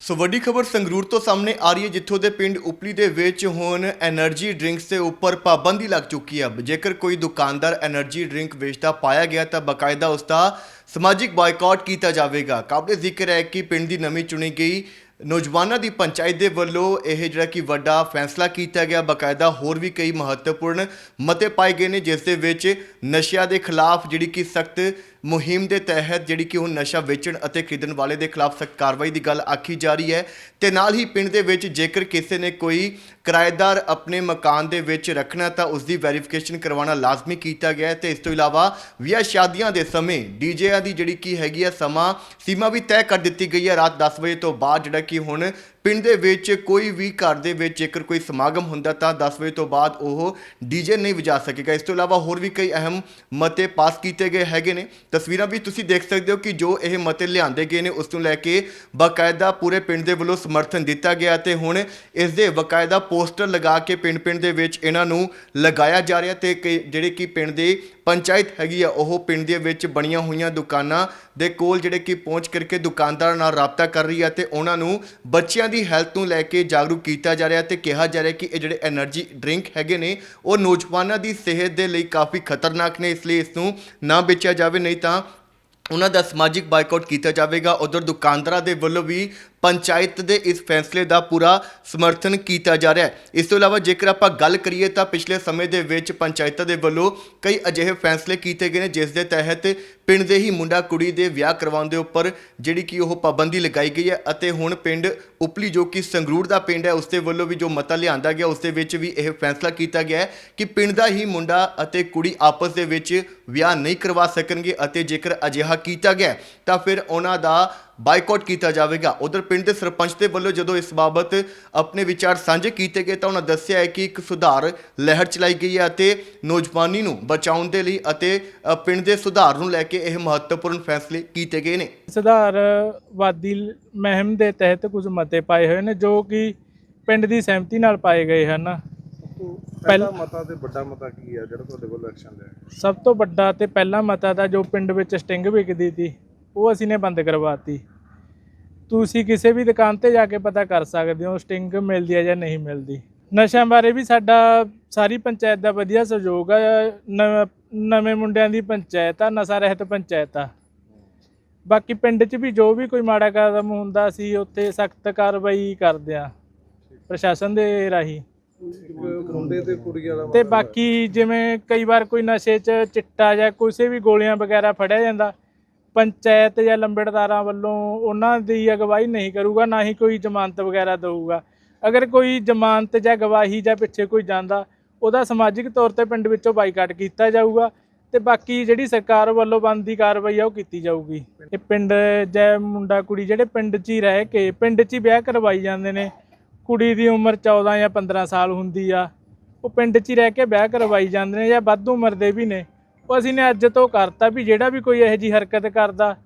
ਸੋ ਵੱਡੀ ਖਬਰ ਸੰਗਰੂਰ ਤੋਂ ਸਾਹਮਣੇ ਆ ਰਹੀ ਹੈ, ਜਿੱਥੋਂ ਦੇ ਪਿੰਡ ਉਪਲੀ ਦੇ ਵਿੱਚ ਹੁਣ એનર્ਜੀ ਡਰਿੰਕਸ ਦੇ ਉੱਪਰ ਪਾਬੰਦੀ ਲੱਗ ਚੁੱਕੀ ਹੈ। ਜੇਕਰ ਕੋਈ ਦੁਕਾਨਦਾਰ એનર્ਜੀ ਡਰਿੰਕ ਵੇਚਦਾ ਪਾਇਆ ਗਿਆ, ਤਾਂ ਬਕਾਇਦਾ ਉਸ ਦਾ ਸਮਾਜਿਕ ਬਾਈਕਾਟ ਕੀਤਾ ਜਾਵੇਗਾ। ਕਾਬਲੇ ਜ਼ਿਕਰ ਹੈ ਕਿ ਪਿੰਡ ਦੀ ਨਵੀਂ ਚੁਣੀ ਗਈ ਨੌਜਵਾਨਾਂ ਦੀ ਪੰਚਾਇਤ ਦੇ ਵੱਲੋਂ ਇਹ ਜਿਹੜਾ ਕਿ ਵੱਡਾ ਫੈਸਲਾ ਕੀਤਾ ਗਿਆ। ਬਕਾਇਦਾ ਹੋਰ ਵੀ ਕਈ ਮਹੱਤਵਪੂਰਨ ਮਤੇ ਪਾਏ ਗਏ ਨੇ, ਜਿਸ ਦੇ ਵਿੱਚ ਨਸ਼ਿਆਂ ਦੇ ਖਿਲਾਫ ਜਿਹੜੀ ਕਿ ਸਖਤ ਮੁਹਿੰਮ ਦੇ ਤਹਿਤ ਜਿਹੜੀ ਕਿ ਹੁਣ ਨਸ਼ਾ ਵੇਚਣ ਅਤੇ ਖਰੀਦਣ ਵਾਲੇ ਦੇ ਖਿਲਾਫ ਸਖਤ ਕਾਰਵਾਈ ਦੀ ਗੱਲ ਆਖੀ ਜਾ ਰਹੀ ਹੈ ਤੇ ਨਾਲ ਹੀ ਪਿੰਡ ਦੇ ਵਿੱਚ ਜੇਕਰ ਕਿਸੇ ਨੇ ਕੋਈ ਕਿਰਾਏਦਾਰ ਆਪਣੇ ਮਕਾਨ ਦੇ ਵਿੱਚ ਰੱਖਣਾ ਤਾਂ ਉਸ ਦੀ ਵੈਰੀਫਿਕੇਸ਼ਨ ਕਰਵਾਉਣਾ ਲਾਜ਼ਮੀ ਕੀਤਾ ਗਿਆ ਹੈ ਤੇ ਇਸ ਤੋਂ ਇਲਾਵਾ ਵਿਆਹ ਸ਼ਾਦੀਆਂ ਦੇ ਸਮੇਂ ਡੀਜੇਆਂ ਦੀ ਜਿਹੜੀ ਕੀ ਹੈਗੀ ਹੈ ਸਮਾਂ ਸੀਮਾ ਵੀ ਤੈਅ ਕਰ ਦਿੱਤੀ ਗਈ ਹੈ। ਰਾਤ 10 ਵਜੇ ਤੋਂ ਬਾਅਦ ਜਿਹੜਾ ਕਿ ਹੁਣ ਪਿੰਡ ਦੇ ਵਿੱਚ ਕੋਈ ਵੀ ਘਰ ਦੇ ਵਿੱਚ ਜੇਕਰ ਕੋਈ ਸਮਾਗਮ ਹੁੰਦਾ ਤਾਂ 10 ਵਜੇ ਤੋਂ ਬਾਅਦ ਉਹ ਡੀਜੇ ਨਹੀਂ ਵਜਾ ਸਕੇਗਾ। ਇਸ ਤੋਂ ਇਲਾਵਾ ਹੋਰ ਵੀ ਕਈ ਅਹਿਮ ਮਤੇ ਪਾਸ ਕੀਤੇ ਗਏ ਹੈਗੇ ਨੇ। ਤਸਵੀਰਾਂ ਵੀ ਤੁਸੀਂ ਦੇਖ ਸਕਦੇ ਹੋ ਕਿ ਜੋ ਇਹ ਮਤੇ ਲਿਆਂਦੇ ਗਏ ਨੇ, ਉਸ ਨੂੰ ਲੈ ਕੇ ਬਕਾਇਦਾ ਪੂਰੇ ਪਿੰਡ ਦੇ ਵੱਲੋਂ ਸਮਰਥਨ ਦਿੱਤਾ ਗਿਆ ਤੇ ਹੁਣ ਇਸ ਦੇ ਬਕਾਇਦਾ ਪੋਸਟਰ ਲਗਾ ਕੇ ਪਿੰਡ-ਪਿੰਡ ਦੇ ਵਿੱਚ ਇਹਨਾਂ ਨੂੰ ਲਗਾਇਆ ਜਾ ਰਿਹਾ ਤੇ ਕਈ- ਜਿਹੜੇ ਕਿ ਪਿੰਡ ਦੇ ਪੰਚਾਇਤ ਹੈਗੀ ਆ, ਉਹ ਪਿੰਡ ਦੇ ਵਿੱਚ ਬਣੀਆਂ ਹੋਈਆਂ ਦੁਕਾਨਾਂ ਦੇ ਕੋਲ ਜਿਹੜੇ ਕਿ ਪਹੁੰਚ ਕਰਕੇ ਦੁਕਾਨਦਾਰਾਂ ਨਾਲ ਰਾਬਤਾ ਕਰ ਰਹੀ ਆ ਤੇ ਉਹਨਾਂ ਨੂੰ ਬੱਚਿਆਂ ਦੀ ਹੈਲਥ ਨੂੰ ਲੈ ਕੇ ਜਾਗਰੂਕ ਕੀਤਾ ਜਾ ਰਿਹਾ ਤੇ ਕਿਹਾ ਜਾ ਰਿਹਾ ਕਿ ਇਹ ਜਿਹੜੇ એનર્ਜੀ ਡਰਿੰਕ ਹੈਗੇ ਨੇ, ਉਹ ਨੌਜਵਾਨਾਂ ਦੀ ਸਿਹਤ ਦੇ ਲਈ ਕਾਫੀ ਖਤਰਨਾਕ ਨੇ, ਇਸ ਲਈ ਇਸ ਨੂੰ ਨਾ ਵੇਚਿਆ ਜਾਵੇ, ਨਹੀਂ ਤਾਂ ਉਹਨਾਂ ਦਾ ਸਮਾਜਿਕ ਬਾਈਕਾਟ ਕੀਤਾ ਜਾਵੇਗਾ। ਉਧਰ ਦੁਕਾਨਦਾਰਾਂ ਦੇ ਵੱਲੋਂ ਵੀ ਪੰਚਾਇਤ ਦੇ ਇਸ ਫੈਸਲੇ ਦਾ ਪੂਰਾ ਸਮਰਥਨ ਕੀਤਾ ਜਾ ਰਿਹਾ ਹੈ। ਇਸ ਤੋਂ ਇਲਾਵਾ ਜੇਕਰ ਆਪਾਂ ਗੱਲ ਕਰੀਏ ਤਾਂ ਪਿਛਲੇ ਸਮੇਂ ਦੇ ਵਿੱਚ ਪੰਚਾਇਤਾਂ ਦੇ ਵੱਲੋਂ ਕਈ ਅਜਿਹੇ ਫੈਸਲੇ ਕੀਤੇ ਗਏ ਨੇ, ਜਿਸ ਦੇ ਤਹਿਤ ਪਿੰਡ ਦੇ ਹੀ ਮੁੰਡਾ ਕੁੜੀ ਦੇ ਵਿਆਹ ਕਰਵਾਉਣ ਦੇ ਉੱਪਰ ਜਿਹੜੀ ਕਿ ਉਹ ਪਾਬੰਦੀ ਲਗਾਈ ਗਈ ਹੈ ਅਤੇ ਹੁਣ ਪਿੰਡ ਉਪਲੀ ਜੋ ਕਿ ਸੰਗਰੂਰ ਦਾ ਪਿੰਡ ਹੈ, ਉਸ ਦੇ ਵੱਲੋਂ ਵੀ ਜੋ ਮਤਾ ਲਿਆਂਦਾ ਗਿਆ, ਉਸ ਦੇ ਵਿੱਚ ਵੀ ਇਹ ਫੈਸਲਾ ਕੀਤਾ ਗਿਆ ਹੈ ਕਿ ਪਿੰਡ ਦਾ ਹੀ ਮੁੰਡਾ ਅਤੇ ਕੁੜੀ ਆਪਸ ਦੇ ਵਿੱਚ ਵਿਆਹ ਨਹੀਂ ਕਰਵਾ ਸਕਣਗੇ ਅਤੇ ਜੇਕਰ ਅਜਿਹਾ ਕੀਤਾ ਗਿਆ ਤਾਂ ਫਿਰ ਉਹਨਾਂ ਦਾ ਬਾਈਕਾਟ ਕੀਤਾ ਜਾਵੇਗਾ। ਉਧਰ ਪਿੰਡ ਦੇ ਸਰਪੰਚ ਦੇ ਵੱਲੋਂ ਜਦੋਂ ਇਸ ਬਾਬਤ ਆਪਣੇ ਵਿਚਾਰ ਸਾਂਝੇ ਕੀਤੇ ਗਏ ਤਾਂ ਉਹਨਾਂ ਦੱਸਿਆ ਹੈ ਕਿ ਇੱਕ ਸੁਧਾਰ ਲਹਿਰ ਚਲਾਈ ਗਈ ਹੈ ਅਤੇ ਨੌਜਵਾਨੀ ਨੂੰ ਬਚਾਉਣ ਦੇ ਲਈ ਅਤੇ ਪਿੰਡ ਦੇ ਸੁਧਾਰ ਨੂੰ ਲੈ ਕੇ ਇਹ ਮਹੱਤਵਪੂਰਨ ਫੈਸਲੇ ਕੀਤੇ ਗਏ ਨੇ। ਸੁਧਾਰਵਾਦੀ ਮਹਿਮ ਦੇ ਤਹਿਤ ਕੁਝ ਮਤੇ ਪਾਏ ਹੋਏ ਨੇ ਜੋ ਕਿ ਪਿੰਡ ਦੀ ਸਹਿਮਤੀ ਨਾਲ ਪਾਏ ਗਏ ਹਨ। ਪਹਿਲਾ ਮਤਾ ਤੇ ਵੱਡਾ ਮਤਾ ਕੀ ਹੈ? ਜਿਹੜਾ ਤੁਹਾਡੇ ਕੋਲ ਐਕਸ਼ਨ ਲਿਆ। ਸਭ ਤੋਂ ਵੱਡਾ ਤੇ ਪਹਿਲਾ ਮਤਾ ਦਾ ਜੋ ਪਿੰਡ ਵਿੱਚ ਸਟਿੰਗ ਵਿਕਦੀ ਸੀ। ਉਹ ਅਸੀਂ ਨੇ ਬੰਦ ਕਰਵਾਤੀ। ਤੁਸੀਂ ਕਿਸੇ ਵੀ ਦੁਕਾਨ ਤੇ ਜਾ ਕੇ ਪਤਾ ਕਰ ਸਕਦੇ ਹੋ ਸਟਿੰਗ ਮਿਲਦੀ ਹੈ ਜਾਂ ਨਹੀਂ ਮਿਲਦੀ। ਨਸ਼ਿਆਂ ਬਾਰੇ ਵੀ ਸਾਡਾ ਸਾਰੀ ਪੰਚਾਇਤ ਦਾ ਵਧੀਆ ਸਹਿਯੋਗ ਆ। ਨਵ- ਨਵੇਂ ਮੁੰਡਿਆਂ ਦੀ ਪੰਚਾਇਤ ਆ, ਨਸ਼ਾ ਰਹਿਤ ਪੰਚਾਇਤ ਆ। ਬਾਕੀ ਪਿੰਡ 'ਚ ਵੀ ਜੋ ਵੀ ਕੋਈ ਮਾੜਾ ਕਦਮ ਹੁੰਦਾ ਸੀ ਉੱਥੇ ਸਖਤ ਕਾਰਵਾਈ ਕਰਦੇ ਆ ਪ੍ਰਸ਼ਾਸਨ ਦੇ ਰਾਹੀਂ। ਇੱਕ ਤੇ ਬਾਕੀ ਜਿਵੇਂ ਕਈ ਵਾਰ ਕੋਈ ਨਸ਼ੇ 'ਚ ਚਿੱਟਾ ਜਾਂ ਕਿਸੇ ਵੀ ਗੋਲੀਆਂ ਵਗੈਰਾ ਫੜਿਆ ਜਾਂਦਾ ਪੰਚਾਇਤ ਜਾਂ ਲੰਬੜਦਾਰਾਂ ਵੱਲੋਂ ਉਹਨਾਂ ਦੀ ਅਗਵਾਈ ਨਹੀਂ ਕਰੂਗਾ, ਨਾ ਹੀ ਕੋਈ ਜ਼ਮਾਨਤ ਵਗੈਰਾ ਦੇਊਗਾ। ਅਗਰ ਕੋਈ ਜ਼ਮਾਨਤ ਜਾਂ ਗਵਾਹੀ ਜਾਂ ਪਿੱਛੇ ਕੋਈ ਜਾਂਦਾ, ਉਹਦਾ ਸਮਾਜਿਕ ਤੌਰ ਤੇ ਪਿੰਡ ਵਿੱਚੋਂ ਬਾਈਕਾਟ ਕੀਤਾ ਜਾਊਗਾ ਤੇ ਬਾਕੀ ਜਿਹੜੀ ਸਰਕਾਰ ਵੱਲੋਂ ਬਣਦੀ ਕਾਰਵਾਈ ਆ, ਉਹ ਕੀਤੀ ਜਾਊਗੀ। ਇਹ ਪਿੰਡ ਜੈ ਮੁੰਡਾ ਕੁੜੀ, ਜਿਹੜੇ ਪਿੰਡ 'ਚ ਹੀ ਰਹਿ ਕੇ, ਪਿੰਡ 'ਚ ਹੀ ਵਿਆਹ ਕਰਵਾਈ ਜਾਂਦੇ ਨੇ। ਕੁੜੀ ਦੀ ਉਮਰ 14 ਜਾਂ 15 ਸਾਲ ਹੁੰਦੀ ਆ। ਉਹ ਪਿੰਡ 'ਚ ਹੀ ਰਹਿ ਕੇ ਵਿਆਹ ਕਰਵਾਈ ਜਾਂਦੇ ਨੇ ਜਾਂ ਵੱਧ ਉਮਰ ਦੇ ਵੀ ਨੇ। ਉਹ ਅਸੀਂ ਨੇ ਅੱਜ ਤੋਂ ਕਰਤਾ ਵੀ ਜਿਹੜਾ ਵੀ ਕੋਈ ਇਹੋ ਜੀ ਹਰਕਤ ਕਰਦਾ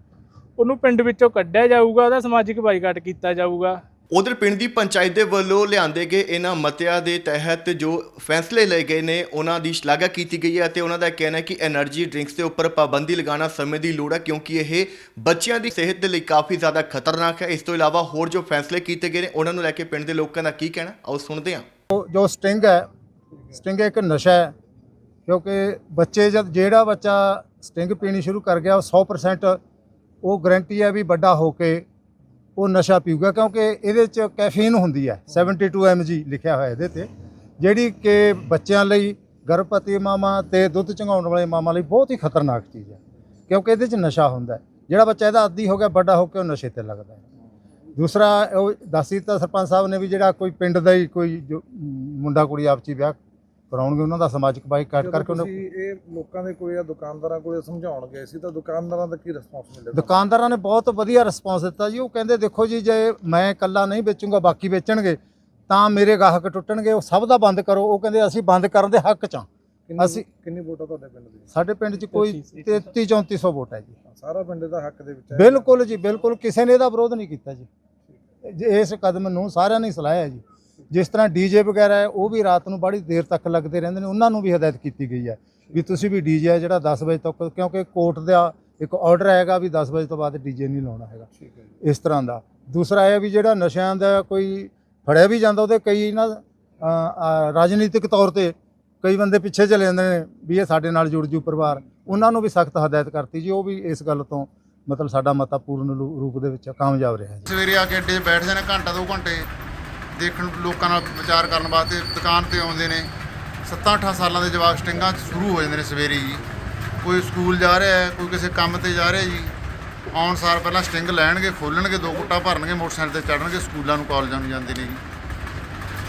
ਉਹਨੂੰ ਪਿੰਡ ਵਿੱਚੋਂ ਕੱਢਿਆ ਜਾਊਗਾ ਉਹਦਾ ਸਮਾਜਿਕ ਬਾਈਕਾਟ ਕੀਤਾ ਜਾਊਗਾ। ਉਧਰ ਪਿੰਡ ਦੀ ਪੰਚਾਇਤ ਦੇ ਵੱਲੋਂ ਲਿਆਂਦੇ ਗਏ ਇਹਨਾਂ ਮਤਿਆਂ ਦੇ ਤਹਿਤ ਜੋ ਫੈਸਲੇ ਲਏ ਗਏ ਨੇ ਉਹਨਾਂ ਦੀ ਸ਼ਲਾਘਾ ਕੀਤੀ ਗਈ ਹੈ ਅਤੇ ਉਹਨਾਂ ਦਾ ਕਹਿਣਾ ਕਿ એનર્ਜੀ ਡਰਿੰਕਸ ਦੇ ਉੱਪਰ ਪਾਬੰਦੀ ਲਗਾਉਣਾ ਸਮੇਂ ਦੀ ਲੋੜ ਹੈ ਕਿਉਂਕਿ ਇਹ ਬੱਚਿਆਂ ਦੀ ਸਿਹਤ ਦੇ ਲਈ ਕਾਫੀ ਜ਼ਿਆਦਾ ਖਤਰਨਾਕ ਹੈ। ਇਸ ਤੋਂ ਇਲਾਵਾ ਹੋਰ ਜੋ ਫੈਸਲੇ ਕੀਤੇ ਗਏ ਨੇ ਉਹਨਾਂ ਨੂੰ ਲੈ ਕੇ ਪਿੰਡ ਦੇ ਲੋਕਾਂ ਦਾ ਕੀ ਕਹਿਣਾ? ਆਓ ਸੁਣਦੇ ਹਾਂ। ਜੋ ਸਟਿੰਗ ਹੈ ਸਟਿੰਗ ਇੱਕ ਨਸ਼ਾ ਹੈ। ਕਿਉਂਕਿ ਬੱਚੇ ਜਦ ਜਿਹੜਾ ਬੱਚਾ ਸਟਿੰਗ ਪੀਣੀ ਸ਼ੁਰੂ ਕਰ ਗਿਆ, ਉਹ 100% ਉਹ ਗਰੰਟੀ ਹੈ ਵੀ ਵੱਡਾ ਹੋ ਕੇ ਉਹ ਨਸ਼ਾ ਪੀਊਗਾ, ਕਿਉਂਕਿ ਇਹਦੇ ਚ ਕੈਫੀਨ ਹੁੰਦੀ ਹੈ 72 mg ਲਿਖਿਆ ਹੋਇਆ ਇਹਦੇ ਤੇ, ਜਿਹੜੀ ਕਿ ਬੱਚਿਆਂ ਲਈ ਗਰਭਵਤੀ ਮਾਵਾਂ ਤੇ ਦੁੱਧ ਚੰਗਾਉਣ ਵਾਲੇ ਮਾਵਾਂ ਲਈ ਬਹੁਤ ਹੀ ਖਤਰਨਾਕ ਚੀਜ਼ ਹੈ, ਕਿਉਂਕਿ ਇਹਦੇ ਚ ਨਸ਼ਾ ਹੁੰਦਾ ਹੈ। ਜਿਹੜਾ ਬੱਚਾ ਇਹਦਾ ਆਦੀ ਹੋ ਗਿਆ, ਵੱਡਾ ਹੋ ਕੇ ਉਹ ਨਸ਼ੇ ਤੇ ਲੱਗਦਾ ਹੈ। ਦੂਸਰਾ, ਉਹ ਦੱਸੀ ਤਾਂ ਸਰਪੰਚ ਸਾਹਿਬ ਨੇ ਵੀ ਜਿਹੜਾ ਕੋਈ ਪਿੰਡ ਦਾ ਹੀ ਕੋਈ ਜੋ ਮੁੰਡਾ, ਕੁੜੀ ਆਪਸੀ ਵਿਆਹ ਕਰਾਉਣਗੇ ਉਹਨਾਂ ਦਾ ਸਮਾਜਿਕ ਬਾਈਕਾਟ ਕਰਕੇ ਉਹਨਾਂ ਤੁਸੀਂ ਇਹ ਲੋਕਾਂ ਦੇ ਕੋਲੇ ਜਾਂ ਦੁਕਾਨਦਾਰਾਂ ਕੋਲੇ ਸਮਝਾਉਣ ਗਏ ਸੀ ਤਾਂ ਦੁਕਾਨਦਾਰਾਂ ਦਾ ਕੀ ਰਿਸਪੌਂਸ ਮਿਲਿਆ ਦੁਕਾਨਦਾਰਾਂ ਨੇ ਬਹੁਤ ਵਧੀਆ ਰਿਸਪਾਂਸ ਦਿੱਤਾ ਜੀ। ਉਹ ਕਹਿੰਦੇ ਦੇਖੋ ਜੀ ਜੇ ਮੈਂ ਇਕੱਲਾ ਨਹੀਂ ਵੇਚੂੰਗਾ ਬਾਕੀ ਵੇਚਣਗੇ ਤਾਂ ਮੇਰੇ ਗਾਹਕ ਟੁੱਟਣਗੇ ਉਹ ਸਭ ਦਾ ਬੰਦ ਕਰੋ। ਉਹ ਕਹਿੰਦੇ ਅਸੀਂ ਬੰਦ ਕਰਨ ਦੇ ਹੱਕ ਚ ਅਸੀਂ- ਕਿੰਨੀ ਵੋਟ ਤੁਹਾਡੇ ਪਿੰਡ ਦੀ ਸਾਡੇ ਪਿੰਡ 'ਚ ਕੋਈ 33 3400 ਵੋਟ ਹੈ ਜੀ। ਸਾਰਾ ਪਿੰਡ ਦਾ ਹੱਕ ਦੇ ਵਿੱਚ ਹੈ। ਬਿਲਕੁਲ ਜੀ ਬਿਲਕੁਲ। ਕਿਸੇ ਨੇ ਇਹਦਾ ਵਿਰੋਧ ਨਹੀਂ ਕੀਤਾ ਜੀ। ਜੇ ਇਸ ਕਦਮ ਨੂੰ ਸਾਰਿਆਂ ਨੇ ਸਲਾਹਿਆ ਜੀ। ਜਿਸ ਤਰ੍ਹਾਂ ਡੀਜੇ ਵਗੈਰਾ ਹੈ ਉਹ ਵੀ ਰਾਤ ਨੂੰ ਬੜੀ ਦੇਰ ਤੱਕ ਲੱਗਦੇ ਰਹਿੰਦੇ ਨੇ ਉਹਨਾਂ ਨੂੰ ਵੀ ਹਦਾਇਤ ਕੀਤੀ ਗਈ ਹੈ ਵੀ ਤੁਸੀਂ ਵੀ ਡੀਜੇ ਜਿਹੜਾ 10 ਵਜੇ ਤੱਕ ਕਿਉਂਕਿ ਕੋਰਟ ਦਾ ਇੱਕ ਆਰਡਰ ਹੈਗਾ ਵੀ 10 ਵਜੇ ਤੋਂ ਬਾਅਦ ਡੀਜੇ ਨਹੀਂ ਲਾਉਣਾ ਹੈਗਾ। ਠੀਕ ਹੈ ਜੀ। ਇਸ ਤਰ੍ਹਾਂ ਦਾ। ਦੂਸਰਾ ਇਹ ਹੈ ਵੀ ਜਿਹੜਾ ਨਸ਼ਿਆਂ ਦਾ ਕੋਈ ਫੜਿਆ ਵੀ ਜਾਂਦਾ ਉਹਦੇ ਕਈ ਨਾ ਰਾਜਨੀਤਿਕ ਤੌਰ ਤੇ ਕਈ ਬੰਦੇ ਪਿੱਛੇ ਚਲੇ ਜਾਂਦੇ ਨੇ ਵੀ ਇਹ ਸਾਡੇ ਨਾਲ ਜੁੜ ਜੂ ਪਰਿਵਾਰ ਉਹਨਾਂ ਨੂੰ ਵੀ ਸਖਤ ਹਦਾਇਤ ਕਰਤੀ ਜੀ। ਉਹ ਵੀ ਇਸ ਗੱਲ ਤੋਂ ਮਤਲਬ ਸਾਡਾ ਮਤਾ ਪੂਰਨ ਰੂ- ਰੂਪ ਦੇ ਵਿੱਚ ਕਾਮਯਾਬ ਰਿਹਾ ਜੀ। ਸਵੇਰੇ ਆ ਕੇ ਅੱਡੇ 'ਚ ਬੈਠ ਜਾਂਦੇ ਘੰਟਾ ਦੋ ਘੰਟੇ। ਦੇਖਣ ਲੋਕਾਂ ਨਾਲ ਵਿਚਾਰ ਕਰਨ ਵਾਸਤੇ ਦੁਕਾਨ ਤੇ ਆਉਂਦੇ ਨੇ। 7-8 ਸਾਲਾਂ ਦੇ ਜਵਾਕ ਸਟਿੰਗਾਂ 'ਚ ਸ਼ੁਰੂ ਹੋ ਜਾਂਦੇ ਨੇ ਸਵੇਰੇ ਜੀ। ਕੋਈ ਸਕੂਲ ਜਾ ਰਿਹਾ ਹੈ ਕੋਈ ਕਿਸੇ ਕੰਮ ਤੇ ਜਾ ਰਿਹਾ ਜੀ। ਆਉਣ ਸਾਰ ਪਹਿਲਾਂ ਸਟਿੰਗ ਲੈਣਗੇ ਖੋਲਣਗੇ ਦੋ ਕੁੱਟਾ ਭਰਨਗੇ ਮੋਟਰਸਾਈਕਲ ਤੇ ਚੜਨਗੇ ਸਕੂਲਾਂ ਨੂੰ ਕਾਲਜਾਂ ਨੂੰ ਜਾਂਦੇ ਨੇ ਜੀ।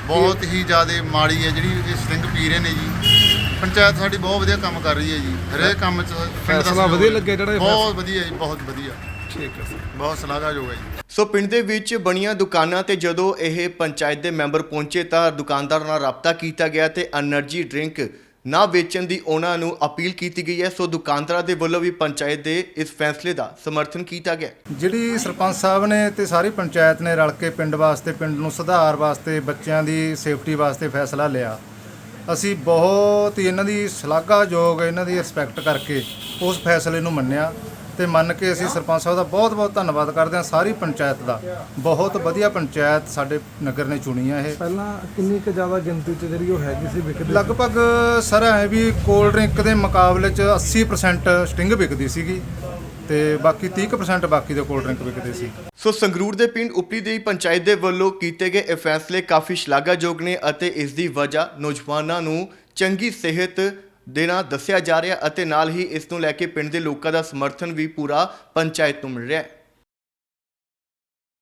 ਬਹੁਤ ਹੀ ਜ਼ਿਆਦਾ ਮਾੜੀ ਹੈ ਜਿਹੜੀ ਇਹ ਸਟਿੰਗ ਪੀ ਰਹੇ ਨੇ ਜੀ। ਪੰਚਾਇਤ ਸਾਡੀ ਬਹੁਤ ਵਧੀਆ ਕੰਮ ਕਰ ਰਹੀ ਹੈ ਜੀ। ਹਰੇਕ ਕੰਮ 'ਚ ਫੈਸਲਾ ਵਧੀਆ। ਲੱਗਿਆ ਜਿਹੜਾ ਬਹੁਤ ਵਧੀਆ ਜੀ ਬਹੁਤ ਵਧੀਆ। ਠੀਕ ਹੈ ਸਰ। ਬਹੁਤ ਸ਼ਲਾਘਾਯੋਗ ਹੈ ਜੀ। ਸੋ ਪਿੰਡ ਦੇ ਵਿੱਚ ਬਣੀਆਂ ਦੁਕਾਨਾਂ ਤੇ ਜਦੋਂ ਇਹ ਪੰਚਾਇਤ ਦੇ ਮੈਂਬਰ ਪਹੁੰਚੇ ਤਾਂ ਦੁਕਾਨਦਾਰ ਨਾਲ ਰਾਬਤਾ ਕੀਤਾ ਗਿਆ ਤੇ એનર્ਜੀ ਡਰਿੰਕ ਨਾ ਵੇਚਣ ਦੀ ਉਹਨਾਂ ਨੂੰ ਅਪੀਲ ਕੀਤੀ ਗਈ ਹੈ। ਸੋ ਦੁਕਾਨਦਾਰਾਂ ਦੇ ਵੱਲੋਂ ਵੀ ਪੰਚਾਇਤ ਦੇ ਇਸ ਫੈਸਲੇ ਦਾ ਸਮਰਥਨ ਕੀਤਾ ਗਿਆ। ਜਿਹੜੀ ਸਰਪੰਚ ਸਾਹਿਬ ਨੇ ਤੇ ਸਾਰੀ ਪੰਚਾਇਤ ਨੇ ਰਲ ਕੇ ਪਿੰਡ ਵਾਸਤੇ, ਪਿੰਡ ਨੂੰ ਸੁਧਾਰ ਵਾਸਤੇ, ਬੱਚਿਆਂ ਦੀ ਸੇਫਟੀ ਵਾਸਤੇ ਫੈਸਲਾ ਲਿਆ। ਅਸੀਂ ਬਹੁਤ ਹੀ ਇਹਨਾਂ ਦੀ ਸ਼ਲਾਘਾਯੋਗ, ਇਹਨਾਂ ਦੀ ਰਿਸਪੈਕਟ ਕਰਕੇ ਉਸ ਫੈਸਲੇ ਨੂੰ ਮੰਨਿਆ। ਤੇ ਮੰਨ ਕੇ ਅਸੀਂ ਸਰਪੰਚ ਸਾਹਿਬ ਦਾ ਬਹੁਤ ਬਹੁਤ ਧੰਨਵਾਦ ਕਰਦੇ ਹਾਂ ਸਾਰੀ ਪੰਚਾਇਤ ਦਾ। ਬਹੁਤ ਵਧੀਆ ਪੰਚਾਇਤ ਸਾਡੇ ਨਗਰ ਨੇ ਚੁਣੀ ਆ ਇਹ। ਪਹਿਲਾਂ ਕਿੰਨੀ ਕੁ ਜ਼ਿਆਦਾ ਗਿਣਤੀ ਚ ਜਿਹੜੀ ਉਹ ਹੈਗੀ ਸੀ ਵਿਕਦੀ ਲਗਭਗ ਸਰ ਹੈ ਵੀ ਕੋਲਡ ਡਰਿੰਕ ਦੇ ਮੁਕਾਬਲੇ ਚ 80% ਸਟਿੰਗ ਵਿਕਦੀ ਸੀਗੀ ਤੇ ਬਾਕੀ 30% ਬਾਕੀ ਦੇ ਕੋਲਡ ਡਰਿੰਕ ਵਿਕਦੇ ਸੀ। ਸੋ ਸੰਗਰੂਰ ਦੇ ਪਿੰਡ ਉਪਲੀ ਦੀ ਪੰਚਾਇਤ ਦੇ ਵੱਲੋਂ ਕੀਤੇ ਗਏ ਇਹ ਫੈਸਲੇ ਕਾਫੀ ਸ਼ਲਾਘਾਯੋਗ ਨੇ ਅਤੇ ਇਸ ਦੀ ਵਜ੍ਹਾ ਨੌਜਵਾਨਾਂ ਨੂੰ ਚੰਗੀ ਸਿਹਤ ਦੇਣਾ ਦੱਸਿਆ ਜਾ ਰਿਹਾ ਅਤੇ ਨਾਲ ਹੀ ਇਸ ਨੂੰ ਲੈ ਕੇ ਪਿੰਡ ਦੇ ਲੋਕਾਂ ਦਾ ਸਮਰਥਨ ਵੀ ਪੂਰਾ ਪੰਚਾਇਤ ਨੂੰ ਮਿਲ ਰਿਹਾ ਹੈ।